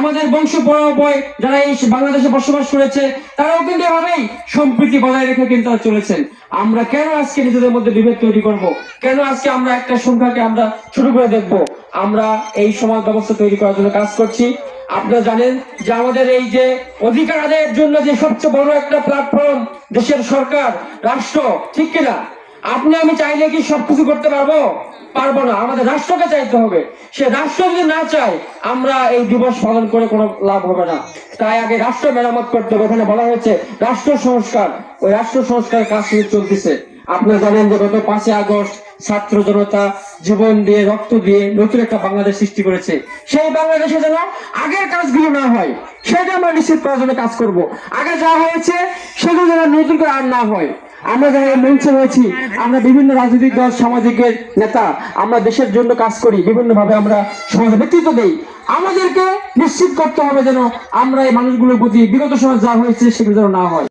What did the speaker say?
আমাদের বংশ পরাবয় যারা এই বাংলাদেশে বসবাস করেছে, তারাও কিন্তু এভাবেই সম্প্রীতি বজায় রেখে কিন্তু চলেছেন। আমরা কেন আজকে নিজেদের মধ্যে বিভেদ তৈরি করব? কেন আজকে আমরা একটা সংখ্যাকে আমরা ছোট করে দেখব? আমরা এই সমাজ ব্যবস্থা তৈরি করার জন্য কাজ করছি। আপনারা জানেন যে আমাদের এই যে অধিকার আদায়ের জন্য যে সবচেয়ে বড় একটা প্ল্যাটফর্ম দেশের সরকার, রাষ্ট্র, ঠিক কিনা? আপনি, আমি চাইলে কি সবকিছু করতে পারব? পারব না। আমাদের রাষ্ট্রকে চাইতে হবে। সে রাষ্ট্র যদি না চায়, আমরা এই দিবস পালন করে কোনো লাভ হবে না। তাই আগে রাষ্ট্র মেরামত করতে হবে। এখানে বলা হয়েছে, রাষ্ট্র সংস্কার। ওই রাষ্ট্র সংস্কার কাজ চলতেছে। আপনারা জানেন যে গত পাঁচই আগস্ট ছাত্র জনতা জীবন দিয়ে, রক্ত দিয়ে নতুন একটা বাংলাদেশ সৃষ্টি করেছে। সেই বাংলাদেশে যেন আগের কাজগুলো না হয়, সেটা আমরা নিশ্চিত করার জন্য কাজ করব। আগে যা হয়েছে, সেগুলো যেন নতুন করে আর না হয়। আমরা যারা মঞ্চে রয়েছি আমরা বিভিন্ন রাজনৈতিক দল সামাজিকের নেতা আমরা দেশের জন্য কাজ করি বিভিন্ন ভাবে আমরা সমাজ নেতৃত্ব দিই। আমাদেরকে নিশ্চিত করতে হবে যেন আমরা এই মানুষগুলোর প্রতি বিগত সময় যা হয়েছে সেগুলো যেন না হয়।